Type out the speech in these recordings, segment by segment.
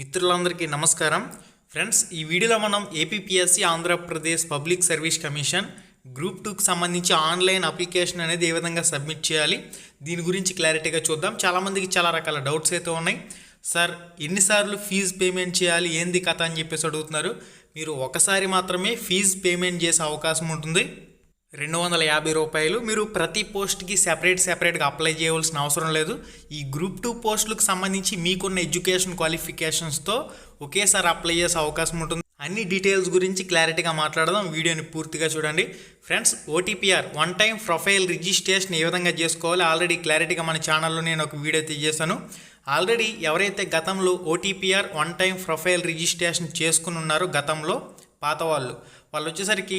మిత్రులందరికీ నమస్కారం. ఫ్రెండ్స్ ఈ వీడియోలో మనం APPSC Andhra Pradesh public service commission group టూకి సంబంధించి ఆన్లైన్ అప్లికేషన్ అనేది ఏ విధంగా సబ్మిట్ చేయాలి దీని గురించి క్లారిటీగా చూద్దాం. చాలామందికి చాలా రకాల డౌట్స్ అయితే ఉన్నాయి. సార్ ఎన్నిసార్లు ఫీజు పేమెంట్ చేయాలి ఏంది కథ అని చెప్పేసి అడుగుతున్నారు. మీరు ఒకసారి మాత్రమే ఫీజు పేమెంట్ చేసే అవకాశం ఉంటుంది. రెండు వందల యాభై రూపాయలు మీరు ప్రతి పోస్ట్కి సెపరేట్ సెపరేట్గా అప్లై చేయవలసిన అవసరం లేదు. ఈ గ్రూప్ టూ పోస్టులకు సంబంధించి మీకున్న ఎడ్యుకేషన్ క్వాలిఫికేషన్స్తో ఒకేసారి అప్లై చేసే అవకాశం ఉంటుంది. అన్ని డీటెయిల్స్ గురించి క్లారిటీగా మాట్లాడదాం. వీడియోని పూర్తిగా చూడండి. Friends OTPR one time profile registration ఏ విధంగా చేసుకోవాలి? ఆల్రెడీ క్లారిటీగా మన ఛానల్లో నేను ఒక వీడియో తీసేశాను. ఆల్రెడీ ఎవరైతే గతంలో OTPR one time profile registration చేసుకుని ఉన్నారో గతంలో పాత వాళ్ళు వాళ్ళు వచ్చేసరికి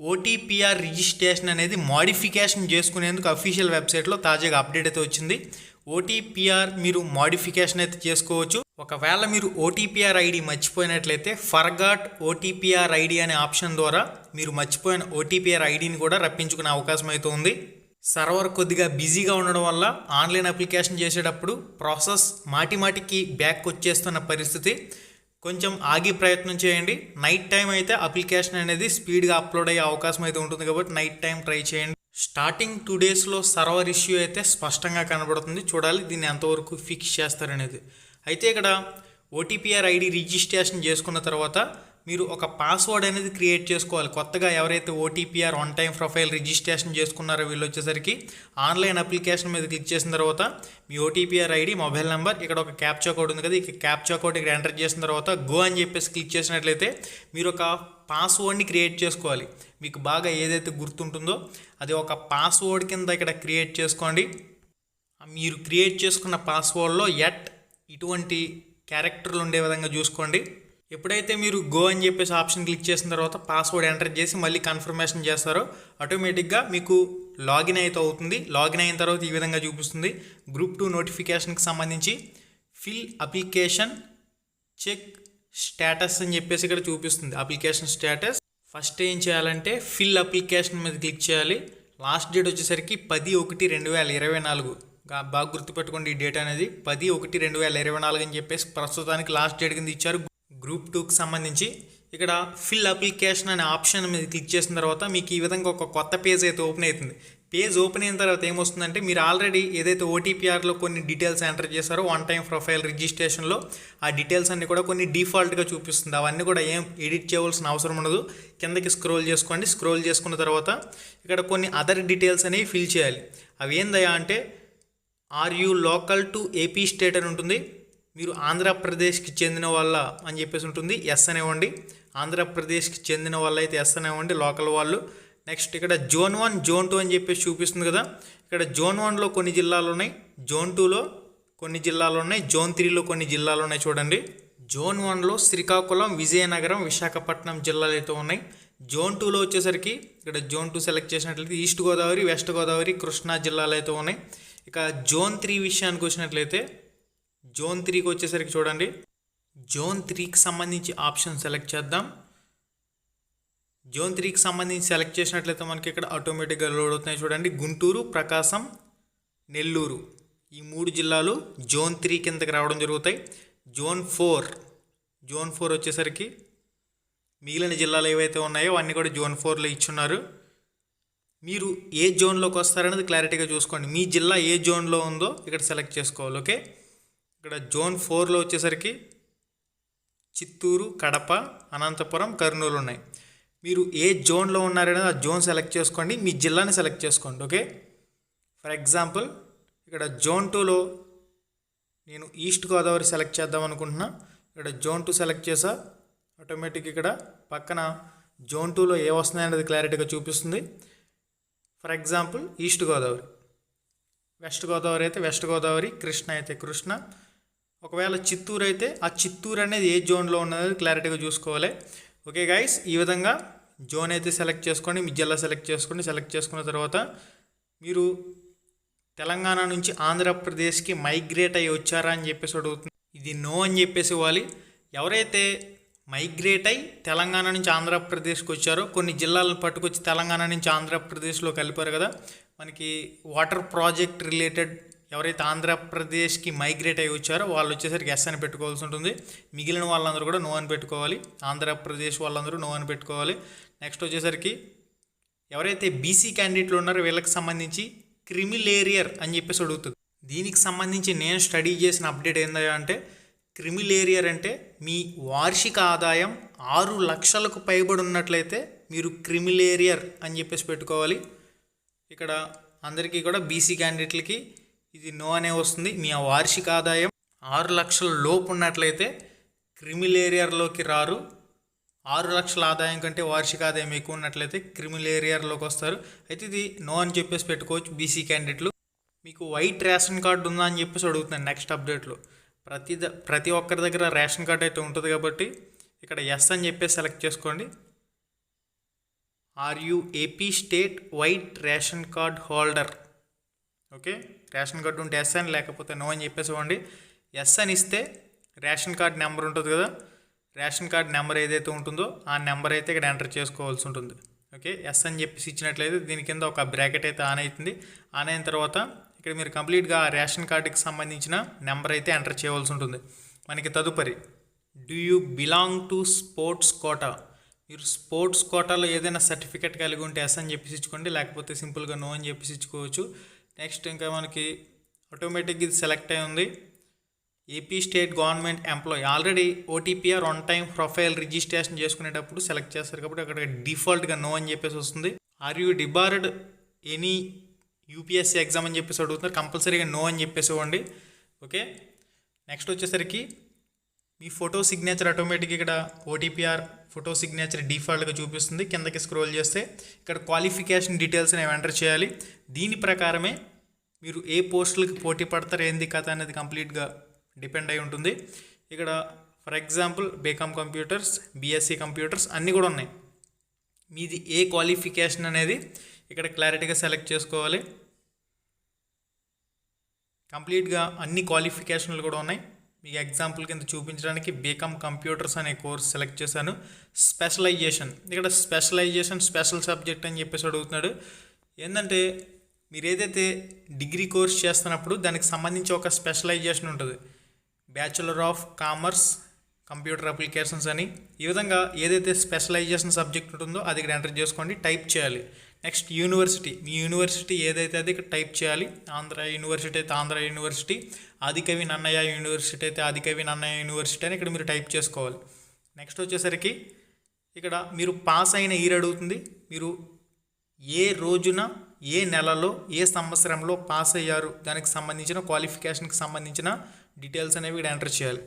ఓటీపీఆర్ రిజిస్ట్రేషన్ అనేది మాడిఫికేషన్ చేసుకునేందుకు అఫీషియల్ వెబ్సైట్లో తాజాగా అప్డేట్ అయితే వచ్చింది. ఓటీపీఆర్ మీరు మాడిఫికేషన్ అయితే చేసుకోవచ్చు. ఒకవేళ మీరు ఓటీపీఆర్ ఐడి మర్చిపోయినట్లయితే ఫర్గాట్ ఓటీపీఆర్ ఐడి అనే ఆప్షన్ ద్వారా మీరు మర్చిపోయిన ఓటీపీఆర్ ఐడిని కూడా రప్పించుకునే అవకాశం అయితే ఉంది. సర్వర్ కొద్దిగా బిజీగా ఉండడం వల్ల ఆన్లైన్ అప్లికేషన్ చేసేటప్పుడు ప్రాసెస్ మాటి మాటికి బ్యాక్ వచ్చేస్తున్న పరిస్థితి. కొంచెం ఆగి ప్రయత్నం చేయండి. నైట్ టైం అయితే అప్లికేషన్ అనేది స్పీడ్గా అప్లోడ్ అయ్యే అవకాశం అయితే ఉంటుంది కాబట్టి నైట్ టైం ట్రై చేయండి. స్టార్టింగ్ టూ డేస్లో సర్వర్ ఇష్యూ అయితే స్పష్టంగా కనబడుతుంది. చూడాలి దీన్ని ఎంతవరకు ఫిక్స్ చేస్తారనేది. అయితే ఇక్కడ ఓటీపీఆర్ ఐడి రిజిస్ట్రేషన్ చేసుకున్న తర్వాత మీరు ఒక పాస్వర్డ్ అనేది క్రియేట్ చేసుకోవాలి. కొత్తగా ఎవరైతే OTPR one time profile registration చేసుకున్నారో వీళ్ళు వచ్చేసరికి ఆన్లైన్ అప్లికేషన్ మీద క్లిక్ చేసిన తర్వాత మీ ఓటీపీఆర్ ఐడి మొబైల్ నెంబర్ ఇక్కడ ఒక క్యాప్చా కోడ్ ఉంది కదా ఇక క్యాప్చా కోడ్ ఇక్కడ ఎంటర్ చేసిన తర్వాత గో అని చెప్పేసి క్లిక్ చేసినట్లయితే మీరు ఒక పాస్వర్డ్ని క్రియేట్ చేసుకోవాలి. మీకు బాగా ఏదైతే గుర్తుంటుందో అది ఒక పాస్వర్డ్ కింద ఇక్కడ క్రియేట్ చేసుకోండి. మీరు క్రియేట్ చేసుకున్న పాస్వర్డ్లో ఎట్ ఇటువంటి క్యారెక్టర్లు ఉండే విధంగా చూసుకోండి. ఎప్పుడైతే మీరు గో అని చెప్పేసి ఆప్షన్ క్లిక్ చేసిన తర్వాత పాస్వర్డ్ ఎంటర్ చేసి మళ్ళీ కన్ఫర్మేషన్ చేస్తారో ఆటోమేటిక్గా మీకు లాగిన్ అయితే అవుతుంది. లాగిన్ అయిన తర్వాత ఈ విధంగా చూపిస్తుంది. గ్రూప్ టూ నోటిఫికేషన్కి సంబంధించి ఫిల్ అప్లికేషన్ చెక్ స్టేటస్ అని చెప్పేసి ఇక్కడ చూపిస్తుంది. అప్లికేషన్ స్టేటస్ ఫస్ట్ ఏం చేయాలంటే ఫిల్ అప్లికేషన్ మీద క్లిక్ చేయాలి. లాస్ట్ డేట్ వచ్చేసరికి పది ఒకటి రెండు వేల ఇరవై నాలుగు. బాగా గుర్తుపెట్టుకోండి ఈ డేట్ అనేది. పది ఒకటి రెండు వేల ఇరవై నాలుగు అని చెప్పేసి ప్రస్తుతానికి లాస్ట్ డేట్ కింద ఇచ్చారు. గ్రూప్ టూకి సంబంధించి ఇక్కడ ఫిల్ అప్లికేషన్ అనే ఆప్షన్ మీద క్లిక్ చేసిన తర్వాత మీకు ఈ విధంగా ఒక కొత్త పేజ్ అయితే ఓపెన్ అవుతుంది. పేజ్ ఓపెన్ అయిన తర్వాత ఏమొస్తుందంటే మీరు ఆల్రెడీ ఏదైతే ఓటీపీఆర్లో కొన్ని డీటెయిల్స్ ఎంటర్ చేశారో వన్ టైం ప్రొఫైల్ రిజిస్ట్రేషన్లో ఆ డీటెయిల్స్ అన్ని కూడా కొన్ని డిఫాల్ట్గా చూపిస్తుంది. అవన్నీ కూడా ఏం ఎడిట్ చేయవలసిన అవసరం ఉండదు. కిందకి స్క్రోల్ చేసుకోండి. స్క్రోల్ చేసుకున్న తర్వాత ఇక్కడ కొన్ని అదర్ డీటెయిల్స్ అనేవి ఫిల్ చేయాలి. అవి ఏందయ్యా అంటే are you local to AP state అని ఉంటుంది. మీరు ఆంధ్రప్రదేశ్కి చెందిన వాళ్ళ అని చెప్పేసి ఉంటుంది. ఎస్ అనేవ్వండి. ఆంధ్రప్రదేశ్కి చెందిన వాళ్ళు అయితే ఎస్ అనేవ్వండి లోకల్ వాళ్ళు. నెక్స్ట్ ఇక్కడ జోన్ వన్ జోన్ టూ అని చెప్పేసి చూపిస్తుంది కదా. ఇక్కడ జోన్ వన్లో కొన్ని జిల్లాలు ఉన్నాయి. జోన్ టూలో కొన్ని జిల్లాలు ఉన్నాయి. జోన్ త్రీలో కొన్ని జిల్లాలు ఉన్నాయి చూడండి. జోన్ వన్లో శ్రీకాకుళం విజయనగరం విశాఖపట్నం జిల్లాలు అయితే ఉన్నాయి. జోన్ టూలో వచ్చేసరికి ఇక్కడ జోన్ టూ సెలెక్ట్ చేసినట్లయితే ఈస్ట్ గోదావరి వెస్ట్ గోదావరి కృష్ణా జిల్లాలు అయితే ఉన్నాయి. ఇక జోన్ త్రీ విషయానికి వచ్చినట్లయితే జోన్ త్రీకి వచ్చేసరికి చూడండి. జోన్ త్రీకి సంబంధించి ఆప్షన్ సెలెక్ట్ చేద్దాం. జోన్ త్రీకి సంబంధించి సెలెక్ట్ చేసినట్లయితే మనకి ఇక్కడ ఆటోమేటిక్గా లోడ్ అవుతున్నాయి చూడండి. గుంటూరు ప్రకాశం నెల్లూరు ఈ మూడు జిల్లాలు జోన్ త్రీ కిందకి రావడం జరుగుతాయి. జోన్ ఫోర్ జోన్ ఫోర్ వచ్చేసరికి మిగిలిన జిల్లాలు ఏవైతే ఉన్నాయో అన్నీ కూడా జోన్ ఫోర్లో ఇచ్చున్నారు. మీరు ఏ జోన్లోకి వస్తారనేది క్లారిటీగా చూసుకోండి. మీ జిల్లా ఏ జోన్లో ఉందో ఇక్కడ సెలెక్ట్ చేసుకోవాలి ఓకే? ఇక్కడ జోన్ ఫోర్లో వచ్చేసరికి చిత్తూరు కడప అనంతపురం కర్నూలు ఉన్నాయి. మీరు ఏ జోన్లో ఉన్నారనేది ఆ జోన్ సెలెక్ట్ చేసుకోండి. మీ జిల్లాని సెలెక్ట్ చేసుకోండి. ఓకే? ఫర్ ఎగ్జాంపుల్ ఇక్కడ జోన్ టూలో నేను ఈస్ట్ గోదావరి సెలెక్ట్ చేద్దాం అనుకుంటున్నా. ఇక్కడ జోన్ టూ సెలెక్ట్ చేసా. ఆటోమేటిక్ ఇక్కడ పక్కన జోన్ టూలో ఏ వస్తున్నాయి అనేది క్లారిటీగా చూపిస్తుంది. For example east Godavari. West Godavari అయితే వెస్ట్ గోదావరి కృష్ణ అయితే కృష్ణ. ఒకవేళ చిత్తూరు అయితే ఆ చిత్తూరు అనేది ఏ జోన్లో ఉన్నది క్లారిటీగా చూసుకోవాలి. ఓకే గైస్ ఈ విధంగా జోన్ అయితే సెలెక్ట్ చేసుకోండి మీ జిల్లా సెలెక్ట్ చేసుకోండి సెలెక్ట్ చేసుకున్న తర్వాత మీరు తెలంగాణ నుంచి ఆంధ్రప్రదేశ్కి మైగ్రేట్ అయ్యి వచ్చారా అని చెప్పేసి అడుగుతుంది ఇది నో అని చెప్పేసి ఇవ్వాలి. ఎవరైతే మైగ్రేట్ అయి తెలంగాణ నుంచి ఆంధ్రప్రదేశ్కి వచ్చారో కొన్ని జిల్లాలను పట్టుకొచ్చి తెలంగాణ నుంచి ఆంధ్రప్రదేశ్లో కలిపారు కదా మనకి వాటర్ ప్రాజెక్ట్ రిలేటెడ్ ఎవరైతే ఆంధ్రప్రదేశ్కి మైగ్రేట్ అయ్యి వచ్చారో వాళ్ళు వచ్చేసరికి ఎస్ అని పెట్టుకోవాల్సి ఉంటుంది. మిగిలిన వాళ్ళందరూ కూడా నో అని పెట్టుకోవాలి. ఆంధ్రప్రదేశ్ వాళ్ళందరూ నో అని పెట్టుకోవాలి. నెక్స్ట్ వచ్చేసరికి ఎవరైతే బీసీ క్యాండిడేట్లు ఉన్నారో వీళ్ళకి సంబంధించి క్రిమిలేరియర్ అని చెప్పేసి అడుగుతుంది. దీనికి సంబంధించి నేను స్టడీ చేసిన అప్డేట్ ఏంటంటే అంటే క్రిమిలేరియర్ అంటే మీ వార్షిక ఆదాయం ఆరు లక్షలకు పైబడి ఉన్నట్లయితే మీరు క్రిమిలేరియర్ అని చెప్పేసి పెట్టుకోవాలి. ఇక్కడ అందరికీ కూడా బీసీ క్యాండిడేట్లకి ఇది నో అనే వస్తుంది. మీ వార్షిక ఆదాయం ఆరు లక్షల లోపు ఉన్నట్లయితే క్రిమిల్ ఏరియాలోకి రారు. ఆరు లక్షల ఆదాయం కంటే వార్షిక ఆదాయం ఎక్కువ ఉన్నట్లయితే క్రిమిల్ ఏరియాలోకి వస్తారు. అయితే ఇది నో అని చెప్పేసి పెట్టుకోవచ్చు బీసీ క్యాండిడేట్లు. మీకు వైట్ రేషన్ కార్డు ఉందా అని చెప్పేసి అడుగుతున్నాను నెక్స్ట్ అప్డేట్లో. ప్రతి ద ప్రతి ఒక్కరి దగ్గర రేషన్ కార్డు అయితే ఉంటుంది కాబట్టి ఇక్కడ ఎస్ అని చెప్పేసి సెలెక్ట్ చేసుకోండి. Are you AP state white ration card holder? Okay? Ration card ఉంటే ఎస్ అని లేకపోతే నో అని చెప్పేసివ్వండి ఎస్ అని ఇస్తే రేషన్ కార్డ్ నెంబర్ ఉంటుంది కదా? రేషన్ కార్డ్ నెంబర్ ఏదైతే ఉంటుందో ఆ నెంబర్ అయితే ఇక్కడ ఎంటర్ చేసుకోవాల్సి ఉంటుంది. ఓకే? ఎస్ అని చెప్పేసి ఇచ్చినట్లయితే దీని కింద ఒక బ్రాకెట్ అయితే ఆన్ అవుతుంది. ఆన్ అయిన తర్వాత ఇక్కడ మీరు కంప్లీట్గా రేషన్ కార్డుకి సంబంధించిన నెంబర్ అయితే ఎంటర్ చేయవలసి ఉంటుంది. మనకి తదుపరి do you belong to sports quota మీరు స్పోర్ట్స్ కోటాలో ఏదైనా సర్టిఫికేట్ కలిగి ఉంటే ఎస్ అని చెప్పేసి ఇచ్చుకోండి. లేకపోతే సింపుల్గా నో అని చెప్పేసి ఇచ్చుకోవచ్చు. నెక్స్ట్ ఇంకా మనకి ఆటోమేటిక్గా ఇది సెలెక్ట్ అయి ఉంది. AP state government employee already OTPR one time profile registration చేసుకునేటప్పుడు సెలెక్ట్ చేస్తారు కాబట్టి అక్కడ డిఫాల్ట్గా నో అని చెప్పేసి వస్తుంది. Are you debarred any UPSC exam అని చెప్పేసి అడుగుతున్నారు. కంపల్సరీగా నో అని చెప్పేసి ఇవ్వండి. ఓకే నెక్స్ట్ వచ్చేసరికి మీ ఫోటో సిగ్నేచర్ ఆటోమేటిక్ ఇక్కడ ఓటీపీఆర్ ఫోటో సిగ్నేచర్ డిఫాల్ట్గా చూపిస్తుంది. కిందకి స్క్రోల్ చేస్తే ఇక్కడ క్వాలిఫికేషన్ డీటెయిల్స్ అనేవి ఎంటర్ చేయాలి. దీని ప్రకారమే మీరు ఏ పోస్టులకి పోటీ పడతారు ఏంది కథ అనేది కంప్లీట్గా డిపెండ్ అయి ఉంటుంది. ఇక్కడ for example BCom computers BSc computers అన్నీ కూడా ఉన్నాయి. మీది ఏ క్వాలిఫికేషన్ అనేది ఇక్కడ క్లారిటీగా సెలెక్ట్ చేసుకోవాలి. కంప్లీట్గా అన్ని క్వాలిఫికేషన్లు కూడా ఉన్నాయి. మీకు ఎగ్జాంపుల్ కింద చూపించడానికి బీకామ్ కంప్యూటర్స్ అనే కోర్స్ సెలెక్ట్ చేశాను. స్పెషలైజేషన్ ఇక్కడ స్పెషలైజేషన్ స్పెషల్ సబ్జెక్ట్ అని చెప్పేసి అడుగుతున్నాడు. ఏంటంటే మీరు ఏదైతే డిగ్రీ కోర్స్ చేస్తున్నప్పుడు దానికి సంబంధించి ఒక స్పెషలైజేషన్ ఉంటుంది. Bachelor of commerce computer applications అని. ఈ విధంగా ఏదైతే స్పెషలైజేషన్ సబ్జెక్ట్ ఉంటుందో అది ఇక్కడ ఎంటర్ చేసుకోండి టైప్ చేయాలి. నెక్స్ట్ యూనివర్సిటీ మీ యూనివర్సిటీ ఏదైతే అది ఇక్కడ టైప్ చేయాలి ఆంధ్ర యూనివర్సిటీ అయితే ఆంధ్ర యూనివర్సిటీ ఆదికవి నన్నయ్య యూనివర్సిటీ అయితే ఆదికవి నన్నయ్య యూనివర్సిటీ అని ఇక్కడ మీరు టైప్ చేసుకోవాలి. నెక్స్ట్ వచ్చేసరికి ఇక్కడ మీరు పాస్ అయిన ఇయర్ అడుగుతుంది. మీరు ఏ రోజున ఏ నెలలో ఏ సంవత్సరంలో పాస్ అయ్యారు? దానికి సంబంధించిన క్వాలిఫికేషన్కి సంబంధించిన డీటెయిల్స్ అనేవి ఇక్కడ ఎంటర్ చేయాలి.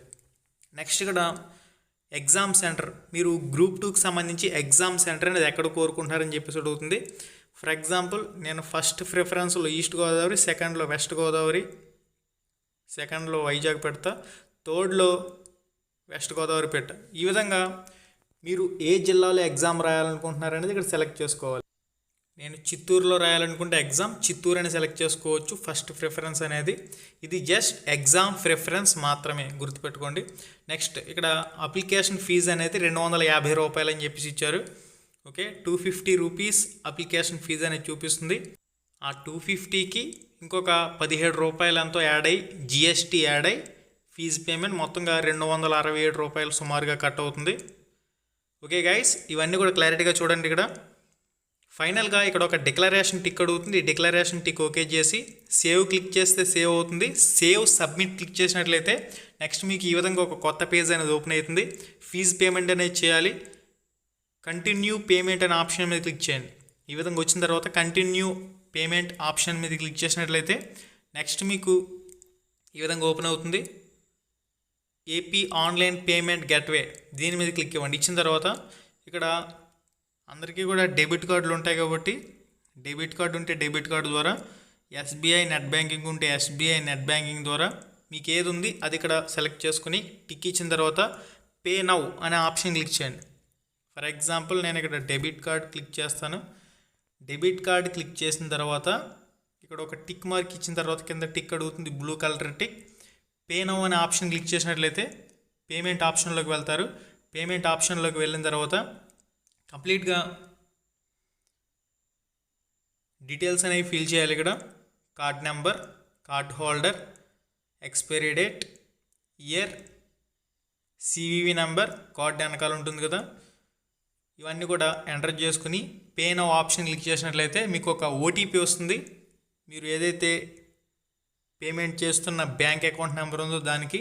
నెక్స్ట్ ఇక్కడ ఎగ్జామ్ సెంటర్. మీరు గ్రూప్ టూకి సంబంధించి ఎగ్జామ్ సెంటర్ అనేది ఎక్కడ కోరుకుంటున్నారని చెప్పేసి అడుగుతుంది. ఫర్ ఎగ్జాంపుల్ నేను ఫస్ట్ ప్రిఫరెన్స్లో ఈస్ట్ గోదావరి సెకండ్లో వెస్ట్ గోదావరి సెకండ్లో వైజాగ్ పెడతా థర్డ్లో వెస్ట్ గోదావరి పెట్ట. ఈ విధంగా మీరు ఏ జిల్లాలో ఎగ్జామ్ రాయాలనుకుంటున్నారనేది ఇక్కడ సెలెక్ట్ చేసుకోవాలి. నేను చిత్తూరులో రాయాలనుకుంటే ఎగ్జామ్ చిత్తూరు అని సెలెక్ట్ చేసుకోవచ్చు. ఫస్ట్ ప్రిఫరెన్స్ అనేది ఇది జస్ట్ ఎగ్జామ్ ప్రిఫరెన్స్ మాత్రమే గుర్తుపెట్టుకోండి. నెక్స్ట్ ఇక్కడ అప్లికేషన్ ఫీజు అనేది రెండు వందల యాభై రూపాయలు అని చెప్పేసి ఇచ్చారు. Okay two fifty rupees application fee అనేది చూపిస్తుంది. ఆ టూ ఫిఫ్టీకి ఇంకొక పదిహేడు రూపాయలు ఎంతో యాడ్ అయ్యి జిఎస్టీ యాడ్ అయ్యి ఫీజు పేమెంట్ మొత్తంగా రెండు వందల అరవై ఏడు రూపాయలు సుమారుగా కట్ అవుతుంది. ఓకే గైస్ ఇవన్నీ కూడా క్లారిటీగా చూడండి ఇక్కడ. ఫైనల్గా ఇక్కడ ఒక డిక్లరేషన్ టిక్ అడుగుతుంది. ఈ డిక్లరేషన్ టిక్ ఓకే చేసి సేవ్ క్లిక్ చేస్తే సేవ్ అవుతుంది. సేవ్ సబ్మిట్ క్లిక్ చేసినట్లయితే నెక్స్ట్ మీకు ఈ విధంగా ఒక కొత్త పేజ్ అనేది ఓపెన్ అవుతుంది. ఫీజు పేమెంట్ అనేది చేయాలి. కంటిన్యూ పేమెంట్ అనే ఆప్షన్ మీద క్లిక్ చేయండి. ఈ విధంగా వచ్చిన తర్వాత కంటిన్యూ పేమెంట్ ఆప్షన్ మీద క్లిక్ చేసినట్లయితే నెక్స్ట్ మీకు ఈ విధంగా ఓపెన్ అవుతుంది. AP online payment gateway. దీని మీద క్లిక్ ఇవ్వండి. ఇచ్చిన తర్వాత ఇక్కడ అందరికీ కూడా డెబిట్ కార్డులు ఉంటాయి కాబట్టి డెబిట్ కార్డు ఉంటే డెబిట్ కార్డు ద్వారా ఎస్బీఐ నెట్ బ్యాంకింగ్ ఉంటే ఎస్బీఐ నెట్ బ్యాంకింగ్ ద్వారా మీకు ఏది ఉంది అది ఇక్కడ సెలెక్ట్ చేసుకుని టిక్ ఇచ్చిన తర్వాత పే నౌ అనే ఆప్షన్ క్లిక్ చేయండి. ఫర్ ఎగ్జాంపుల్ నేను ఇక్కడ డెబిట్ కార్డ్ క్లిక్ చేస్తాను. డెబిట్ కార్డ్ క్లిక్ చేసిన తర్వాత ఇక్కడ ఒక టిక్ మార్క్ ఇచ్చిన తర్వాత కింద టిక్ అడుగుతుంది blue colour tick. Pay now అనే ఆప్షన్ క్లిక్ చేసినట్లయితే పేమెంట్ ఆప్షన్లోకి వెళ్తారు. పేమెంట్ ఆప్షన్లోకి వెళ్ళిన తర్వాత కంప్లీట్గా డీటెయిల్స్ అనేవి ఫిల్ చేయాలి ఇక్కడ. Card number card holder expiry date year CVV number card వెనకాల ఉంటుంది కదా. ఇవన్నీ కూడా ఎంటర్ చేసుకుని పే నౌ ఆప్షన్ క్లిక్ చేసినట్లయితే మీకు ఒక ఓటీపీ వస్తుంది. మీరు ఏదైతే పేమెంట్ చేస్తున్న బ్యాంక్ అకౌంట్ నెంబర్ ఉందో దానికి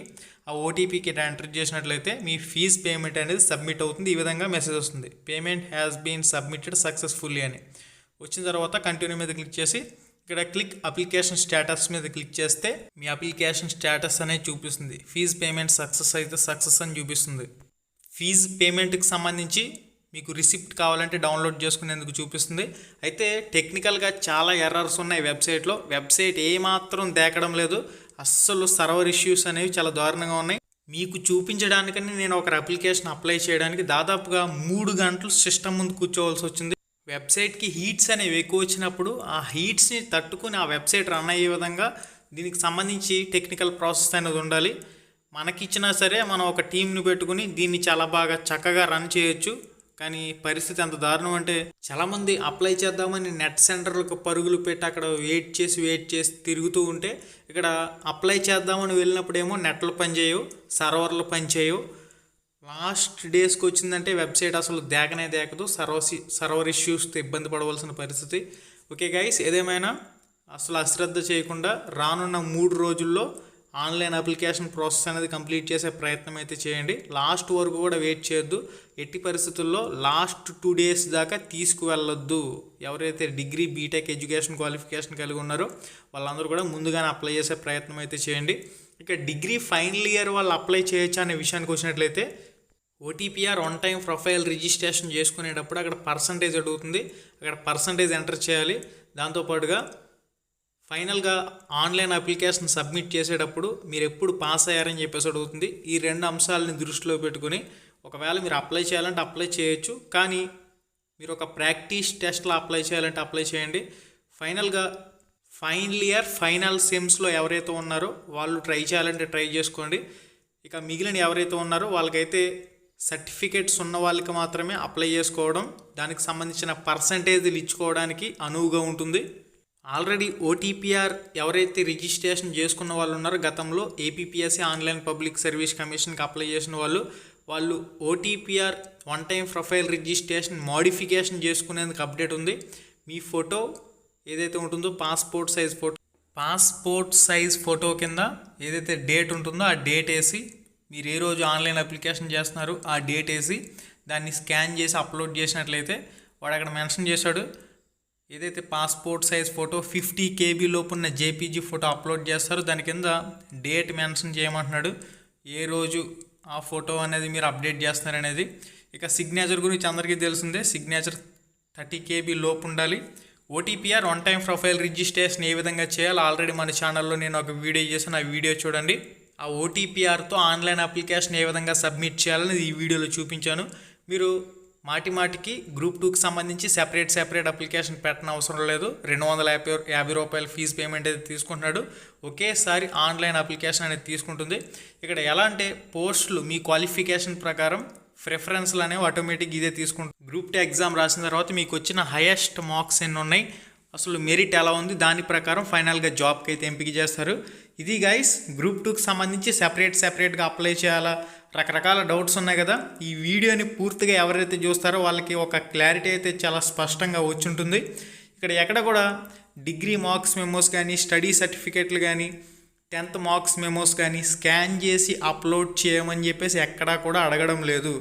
ఆ ఓటీపీకి ఎంటర్ చేసినట్లయితే మీ ఫీజ్ పేమెంట్ అనేది సబ్మిట్ అవుతుంది. ఈ విధంగా మెసేజ్ వస్తుంది. Payment has been submitted successfully అని. వచ్చిన తర్వాత కంటిన్యూ మీద క్లిక్ చేసి ఇక్కడ క్లిక్ అప్లికేషన్ స్టేటస్ మీద క్లిక్ చేస్తే మీ అప్లికేషన్ స్టేటస్ అనేది చూపిస్తుంది. ఫీజ్ పేమెంట్ సక్సెస్ అయితే సక్సెస్ అని చూపిస్తుంది. ఫీజ్ పేమెంట్కి సంబంధించి మీకు రిసిప్ట్ కావాలంటే డౌన్లోడ్ చేసుకునేందుకు చూపిస్తుంది. అయితే టెక్నికల్గా చాలా ఎర్రర్స్ ఉన్నాయి వెబ్సైట్లో. వెబ్సైట్ ఏమాత్రం దేకడం లేదు. అస్సలు సర్వర్ ఇష్యూస్ అనేవి చాలా దారుణంగా ఉన్నాయి. మీకు చూపించడానికని నేను ఒక అప్లికేషన్ అప్లై చేయడానికి దాదాపుగా మూడు గంటలు సిస్టమ్ ముందు కూర్చోవలసి వచ్చింది. వెబ్సైట్కి హీట్స్ అనేవి ఎక్కువ వచ్చినప్పుడు ఆ హీట్స్ని తట్టుకుని ఆ వెబ్సైట్ రన్ అయ్యే విధంగా దీనికి సంబంధించి టెక్నికల్ ప్రాసెస్ అనేది ఉండాలి. మనకిచ్చినా సరే మనం ఒక టీంని పెట్టుకుని దీన్ని చాలా బాగా చక్కగా రన్ చేయొచ్చు. కానీ పరిస్థితి అంత దారుణం అంటే చాలామంది అప్లై చేద్దామని నెట్ సెంటర్లకు పరుగులు పెట్టి అక్కడ వెయిట్ చేసి వెయిట్ చేసి తిరుగుతూ ఉంటే ఇక్కడ అప్లై చేద్దామని వెళ్ళినప్పుడేమో నెట్లు పనిచేయవు సర్వర్లు పనిచేయవు. లాస్ట్ డేస్కి వచ్చిందంటే వెబ్సైట్ అసలు దేకనే దేకదు సర్వర్ సర్వర్ ఇష్యూస్తో ఇబ్బంది పడవలసిన పరిస్థితి. ఓకే గైస్ ఏదేమైనా అసలు అశ్రద్ధ చేయకుండా రానున్న మూడు రోజుల్లో ఆన్లైన్ అప్లికేషన్ ప్రాసెస్ అనేది కంప్లీట్ చేసే ప్రయత్నం అయితే చేయండి. లాస్ట్ వరకు కూడా వెయిట్ చేయొద్దు. ఎట్టి పరిస్థితుల్లో లాస్ట్ టూ డేస్ దాకా తీసుకువెళ్ళొద్దు. ఎవరైతే డిగ్రీ బీటెక్ ఎడ్యుకేషన్ క్వాలిఫికేషన్ కలిగి ఉన్నారో వాళ్ళందరూ కూడా ముందుగానే అప్లై చేసే ప్రయత్నం అయితే చేయండి. ఇక డిగ్రీ ఫైనల్ ఇయర్ వాళ్ళు అప్లై చేయొచ్చు అనే విషయానికి వచ్చినట్లయితే OTPR one time profile registration చేసుకునేటప్పుడు అక్కడ పర్సంటేజ్ అడుగుతుంది. అక్కడ పర్సంటేజ్ ఎంటర్ చేయాలి. దాంతోపాటుగా ఫైనల్గా ఆన్లైన్ అప్లికేషన్ సబ్మిట్ చేసేటప్పుడు మీరు ఎప్పుడు పాస్ అయ్యారని చెప్పేసి అడుగుతుంది. ఈ రెండు అంశాలని దృష్టిలో పెట్టుకుని ఒకవేళ మీరు అప్లై చేయాలంటే అప్లై చేయొచ్చు కానీ మీరు ఒక ప్రాక్టీస్ టెస్ట్లో అప్లై చేయాలంటే అప్లై చేయండి. ఫైనల్గా ఫైనల్ ఇయర్ ఫైనల్ సెమ్స్లో ఎవరైతే ఉన్నారో వాళ్ళు ట్రై చేయాలంటే ట్రై చేసుకోండి. ఇక మిగిలిన ఎవరైతే ఉన్నారో వాళ్ళకైతే సర్టిఫికేట్స్ ఉన్న వాళ్ళకి మాత్రమే అప్లై చేసుకోవడం దానికి సంబంధించిన పర్సంటేజీలు ఇచ్చుకోవడానికి అనువుగా ఉంటుంది. ఆల్రెడీ ఓటీపీఆర్ ఎవరైతే రిజిస్ట్రేషన్ చేసుకున్న వాళ్ళు ఉన్నారో గతంలో ఏపీపీఎస్సీ ఆన్లైన్ పబ్లిక్ సర్వీస్ కమిషన్కి అప్లై చేసిన వాళ్ళు వాళ్ళు OTPR one time profile registration modification చేసుకునేందుకు అప్డేట్ ఉంది. మీ ఫోటో ఏదైతే ఉంటుందో passport size photo passport size photo కింద ఏదైతే డేట్ ఉంటుందో ఆ డేట్ వేసి మీరు ఏ రోజు ఆన్లైన్ అప్లికేషన్ చేస్తున్నారు ఆ డేట్ వేసి దాన్ని స్కాన్ చేసి అప్లోడ్ చేసినట్లయితే వాడు అక్కడ మెన్షన్ చేశాడు. ఏదైతే passport size photo fifty KB లోపు ఉన్న జేపీజీ ఫోటో అప్లోడ్ చేస్తారో దాని కింద డేట్ మెన్షన్ చేయమంటున్నాడు. ఏ రోజు ఆ ఫోటో అనేది మీరు అప్డేట్ చేస్తున్నారనేది ఇక సిగ్నేచర్ గురించి అందరికీ తెలిసిందే. సిగ్నేచర్ థర్టీ కేబీ లోపు ఉండాలి OTPR one time profile registration ఏ విధంగా చేయాలి ఆల్రెడీ మన ఛానల్లో నేను ఒక వీడియో చేశాను. ఆ వీడియో చూడండి. ఆ ఓటీపీఆర్తో ఆన్లైన్ అప్లికేషన్ ఏ విధంగా సబ్మిట్ చేయాలని ఈ వీడియోలో చూపించాను. మీరు మాటి మాటికి గ్రూప్ టూకి సంబంధించి సెపరేట్ సెపరేట్ అప్లికేషన్ పెట్టిన అవసరం లేదు. రెండు వందల యాభై యాభై రూపాయల ఫీజు పేమెంట్ అయితే తీసుకుంటున్నాడు. ఒకేసారి ఆన్లైన్ అప్లికేషన్ అనేది తీసుకుంటుంది. ఇక్కడ ఎలా అంటే పోస్టులు మీ క్వాలిఫికేషన్ ప్రకారం ప్రిఫరెన్స్లు అనేవి ఆటోమేటిక్ ఇదే తీసుకుంటుంది గ్రూప్ టూ ఎగ్జామ్ రాసిన తర్వాత మీకు వచ్చిన హైయెస్ట్ మార్క్స్ ఎన్ని ఉన్నాయి? అసలు మెరిట్ ఎలా ఉంది? దాని ప్రకారం ఫైనల్గా జాబ్కి అయితే ఎంపిక చేస్తారు. ఇది గైస్ గ్రూప్ టూకి సంబంధించి సెపరేట్ సెపరేట్గా అప్లై చేయాలా? రకరకాల డౌట్స్ ఉన్నాయి కదా? ఈ వీడియోని పూర్తిగా ఎవరైతే చూస్తారో వాళ్ళకి ఒక క్లారిటీ అయితే చాలా స్పష్టంగా వచ్చి ఉంటుంది ఇక్కడ ఎక్కడ కూడా డిగ్రీ మార్క్స్ మెమోస్ కానీ స్టడీ సర్టిఫికేట్లు కానీ టెన్త్ మార్క్స్ మెమోస్ కానీ స్కాన్ చేసి అప్లోడ్ చేయమని చెప్పేసి ఎక్కడా కూడా అడగడం లేదు.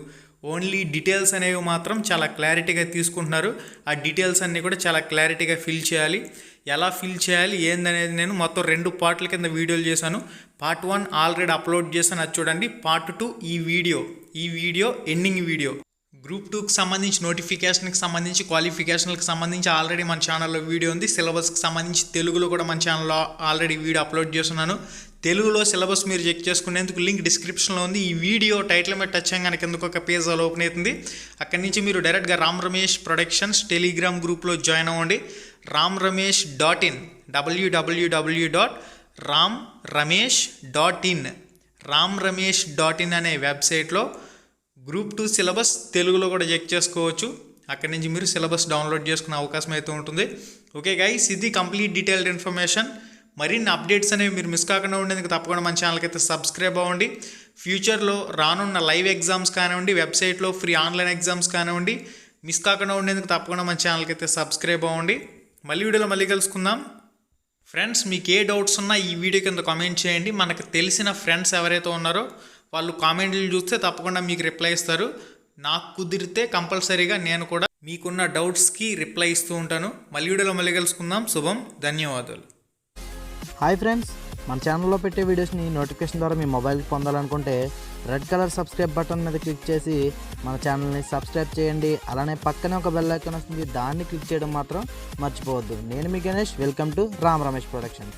ఓన్లీ డీటెయిల్స్ అనేవి మాత్రం చాలా క్లారిటీగా తీసుకుంటున్నారు. ఆ డీటెయిల్స్ అన్నీ కూడా చాలా క్లారిటీగా ఫిల్ చేయాలి. ఎలా ఫిల్ చేయాలి ఏందనేది నేను మొత్తం రెండు పార్ట్ల కింద వీడియోలు చేశాను. పార్ట్ వన్ ఆల్రెడీ అప్లోడ్ చేశాను అది చూడండి. పార్ట్ టూ ఈ వీడియో ఈ వీడియో ఎండింగ్ వీడియో. గ్రూప్ టూకి సంబంధించి నోటిఫికేషన్కి సంబంధించి క్వాలిఫికేషన్లకు సంబంధించి ఆల్రెడీ మన ఛానల్లో వీడియో ఉంది. సిలబస్కి సంబంధించి తెలుగులో కూడా మన ఛానల్లో ఆల్రెడీ వీడియో అప్లోడ్ చేస్తున్నాను. తెలుగులో సిలబస్ మీరు చెక్ చేసుకునేందుకు లింక్ డిస్క్రిప్షన్లో ఉంది. ఈ వీడియో టైటిల్ మీద టచ్ చేయగానే కిందకు ఒక పేజ్ అలా ఓపెన్ అవుతుంది. అక్కడి నుంచి మీరు డైరెక్ట్గా రామ్ రమేష్ ప్రొడక్షన్స్ టెలిగ్రామ్ గ్రూప్లో జాయిన్ అవ్వండి. Ram Ramesh dot in. WWW dot Ram Ramesh dot in Ram Ramesh dot in అనే వెబ్సైట్లో గ్రూప్ టూ సిలబస్ తెలుగులో కూడా చెక్ చేసుకోవచ్చు. అక్కడి నుంచి మీరు సిలబస్ డౌన్లోడ్ చేసుకునే అవకాశం అయితే ఉంటుంది. ఓకే గైస్ ఇది కంప్లీట్ డీటెయిల్డ్ ఇన్ఫర్మేషన్ మరిన్ని అప్డేట్స్ అనేవి మీరు మిస్ కాకుండా ఉండేందుకు తప్పకుండా మన ఛానల్కి అయితే సబ్స్క్రైబ్ అవ్వండి. ఫ్యూచర్లో రానున్న లైవ్ ఎగ్జామ్స్ కానివ్వండి వెబ్సైట్లో ఫ్రీ ఆన్లైన్ ఎగ్జామ్స్ కానివ్వండి మిస్ కాకుండా ఉండేందుకు తప్పకుండా మన ఛానల్కి అయితే సబ్స్క్రైబ్ అవ్వండి. మళ్ళీ వీడియోలో మళ్ళీ కలుసుకుందాం. ఫ్రెండ్స్ మీకు ఏ డౌట్స్ ఉన్నా ఈ వీడియో కింద కామెంట్ చేయండి. మనకు తెలిసిన ఫ్రెండ్స్ ఎవరైతే ఉన్నారో వాళ్ళు కామెంట్లు చూస్తే తప్పకుండా మీకు రిప్లై ఇస్తారు. నాకు కుదిరితే కంపల్సరీగా నేను కూడా మీకున్న డౌట్స్కి రిప్లై ఇస్తూ ఉంటాను. మళ్ళీ వీడియోలో మళ్ళీ కలుసుకుందాం. శుభం ధన్యవాదాలు. హాయ్ ఫ్రెండ్స్ మన ఛానల్లో పెట్టే వీడియోస్ని నోటిఫికేషన్ ద్వారా మీ మొబైల్కి పొందాలనుకుంటే రెడ్ కలర్ సబ్స్క్రైబ్ బటన్ మీద క్లిక్ చేసి మన ఛానల్ని సబ్స్క్రైబ్ చేయండి. అలానే పక్కనే ఒక బెల్ ఐకాన్ వస్తుంది దాన్ని క్లిక్ చేయడం మాత్రం మర్చిపోవద్దు. నేను మీ Ganesh welcome to Ram Ramesh production.